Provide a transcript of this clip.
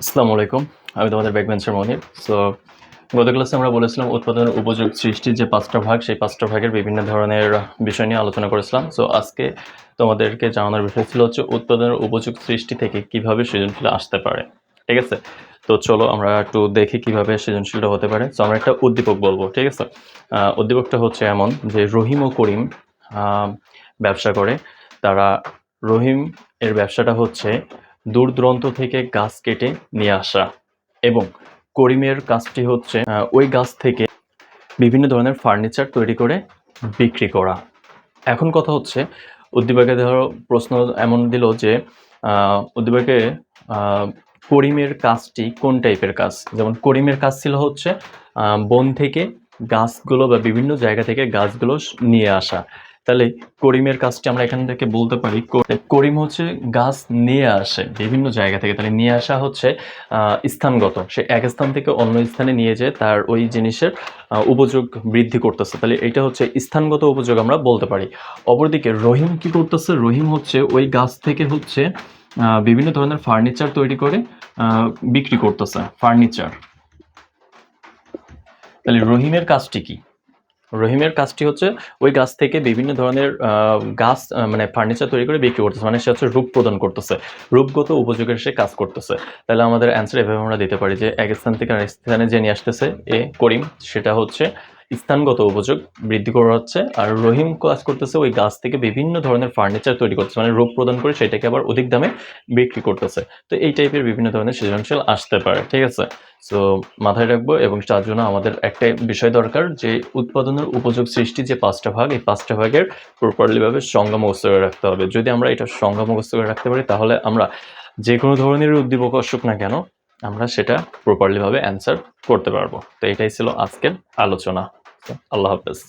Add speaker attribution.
Speaker 1: আসসালামু আলাইকুম। আমি তোমাদের ব্যাকবেঞ্চের মনির। সো গত ক্লাসে আমরা বলেছিলাম উৎপাদনের উপযোগ সৃষ্টির যে পাঁচটা ভাগ, সেই পাঁচটা ভাগের বিভিন্ন ধরনের বিষয় নিয়ে আলোচনা করেছিলাম। সো আজকে তোমাদেরকে জানানোর বিষয় ছিল হচ্ছে উৎপাদনের উপযোগ সৃষ্টি থেকে কীভাবে সৃজনশীল আসতে পারে। ঠিক আছে? তো চলো আমরা একটু দেখি কীভাবে সৃজনশীলটা হতে পারে। সো আমরা একটা উদ্দীপক বলব, ঠিক আছে? উদ্দীপকটা হচ্ছে এমন যে রহিম ও করিম ব্যবসা করে। তারা রহিম এর ব্যবসাটা হচ্ছে দূর দূরান্ত থেকে গাছ কেটে নিয়ে আসা এবং করিমের কাজটি হচ্ছে ওই গাছ থেকে বিভিন্ন ধরনের ফার্নিচার তৈরি করে বিক্রি করা। এখন কথা হচ্ছে, উদ্দীপকে ধরো প্রশ্ন এমন দিল যে উদ্দীপকে করিমের কাজটি কোন টাইপের কাজ? যেমন করিমের কাজ ছিল হচ্ছে বন থেকে গাছগুলো বা বিভিন্ন জায়গা থেকে গাছগুলো নিয়ে আসা। তাহলে করিমের কাজটি আমরা এখান থেকে বলতে পারি। করিম হচ্ছে গাছ নিয়ে আসে বিভিন্ন জায়গা থেকে। তাহলে নিয়ে আসা হচ্ছে স্থানগত। সে এক স্থান থেকে অন্য স্থানে নিয়ে যেয়ে তার ওই জিনিসের উপযোগ বৃদ্ধি করতেছে। তাহলে এটা হচ্ছে স্থানগত উপযোগ আমরা বলতে পারি। অপরদিকে রহিম কি করতেছে? রহিম হচ্ছে ওই গাছ থেকে হচ্ছে বিভিন্ন ধরনের ফার্নিচার তৈরি করে বিক্রি করতেছে। ফার্নিচার। তাহলে রহিমের কাজটি কি? রহিমের কাজটি হচ্ছে ওই গাছ থেকে বিভিন্ন ধরনের গাছ মানে ফার্নিচার তৈরি করে বিক্রি করতেছে। মানে সে হচ্ছে রূপ প্রদান করতেছে। রূপগত উপযোগের সে কাজ করতেছে। তাহলে আমাদের অ্যান্সার এভাবে আমরা দিতে পারি যে, এক স্থান থেকে আরেক স্থানে যে নিয়ে আসতেছে এ করিম, সেটা হচ্ছে স্থানগত উপযোগ বৃদ্ধি করা হচ্ছে। আর রহিম কাজ করতেছে ওই গাছ থেকে বিভিন্ন ধরনের ফার্নিচার তৈরি করতেছে। মানে রূপ প্রদান করে সেটাকে আবার অধিক দামে বিক্রি করতেছে। তো এই টাইপের বিভিন্ন ধরনের সৃজনশীল আসতে পারে, ঠিক আছে? সো মাথায় রাখব এবং তার জন্য আমাদের একটা বিষয় দরকার যে উৎপাদনের উপযোগ সৃষ্টি যে পাঁচটা ভাগ, এই পাঁচটা ভাগের প্রপারলি ভাবে সংজ্ঞা মুখস্থ করে রাখতে হবে। যদি আমরা এটা সংজ্ঞা মুখস্থ করে রাখতে পারি, তাহলে আমরা যে কোনো ধরনের উদ্দীপক আসুক না কেন, আমরা সেটা প্রপারলি ভাবে অ্যান্সার করতে পারব। তো এটাই ছিল আজকের আলোচনা। আল্লাহ হাফেজ